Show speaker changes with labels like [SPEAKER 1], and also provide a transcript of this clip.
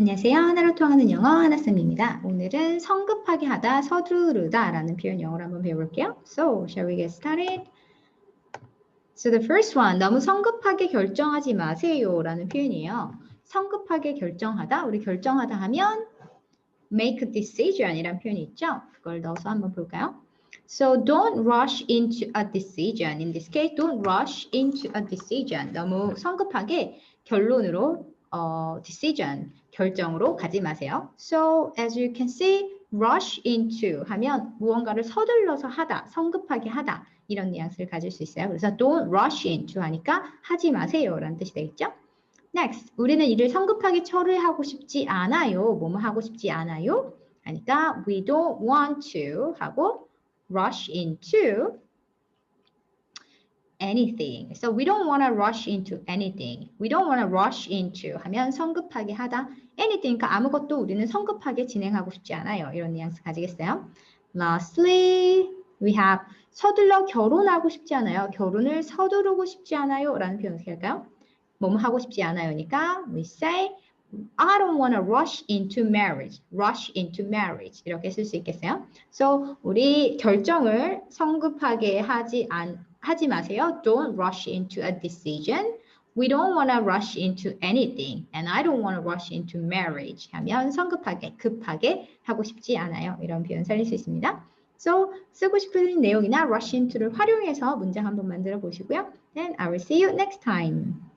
[SPEAKER 1] 안녕하세요. 하나로 통하는 영어 하나쌤입니다. 오늘은 성급하게 하다, 서두르다 라는 표현 영어로 한번 배워볼게요. So, shall we get started? So the first one, 너무 성급하게 결정하지 마세요 라는 표현이에요. 성급하게 결정하다, 우리 결정하다 하면 make a decision 이란 표현이 있죠. 그걸 넣어서 한번 볼까요? So don't rush into a decision. In this case, don't rush into a decision. 너무 성급하게 결론으로 어, decision 결정으로 가지 마세요. So as you can see, rush into 하면 무언가를 서둘러서 하다, 성급하게 하다 이런 뉘앙스를 가질 수 있어요. 그래서 don't rush into 하니까 하지 마세요 라는 뜻이 되겠죠. Next, 우리는 일을 성급하게 처리하고 싶지 않아요. 뭐뭐 하고 싶지 않아요. 하니까 we don't want to 하고 rush into anything. So we don't want to rush into anything. We don't want to rush into 하면 성급하게 하다. anything 그러니까 아무것도 우리는 성급하게 진행하고 싶지 않아요. 이런 뉘앙스 가지겠어요. Lastly, we have 서둘러 결혼하고 싶지 않아요. 결혼을 서두르고 싶지 않아요. 라는 표현 어떻게 할까요? 뭐뭐 하고 싶지 않아요니까 we say I don't want to rush into marriage. rush into marriage. 이렇게 쓸 수 있겠어요? So, 우리 결정을 성급하게 하지 않, 하지 마세요. Don't rush into a decision. We don't want to rush into anything. And I don't want to rush into marriage. 하면 성급하게, 급하게 하고 싶지 않아요. 이런 표현 살릴 수 있습니다. So, 쓰고 싶은 내용이나 rush into를 활용해서 문장 한번 만들어 보시고요. Then I will see you next time.